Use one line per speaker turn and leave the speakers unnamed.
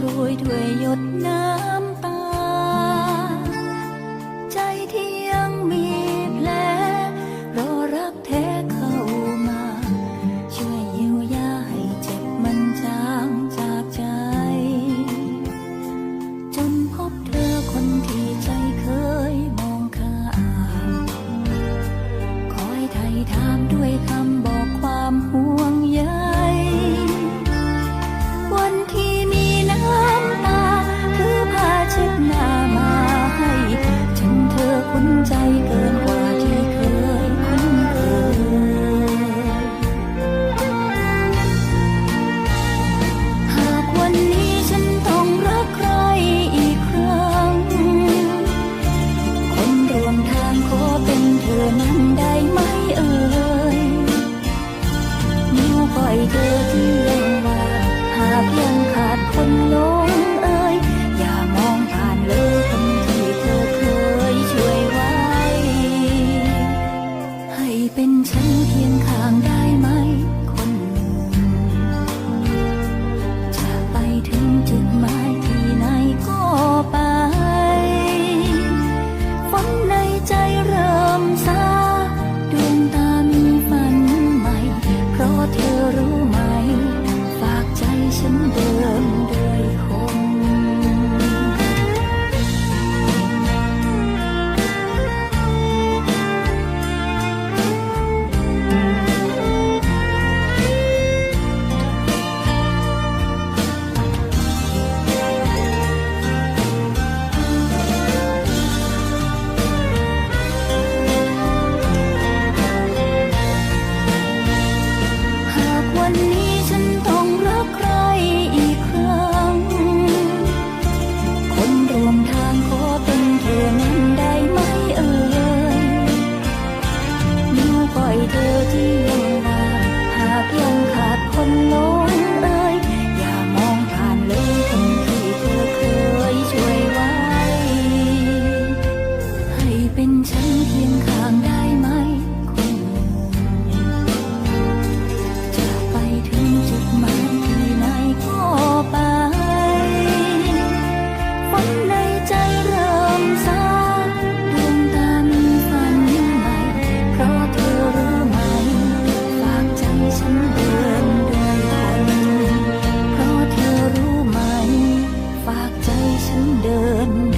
โรยด้วยหยดน้ำ เป็นฉันเพียงข้างได้ เธอที่ยังว่งหากยังขาดคนลงเอ่ยอย่ามองผ่านเลยคนที่เธอเคยช่วยไว้ ให้เป็นฉันเคียงข้างได้ไหม เดิน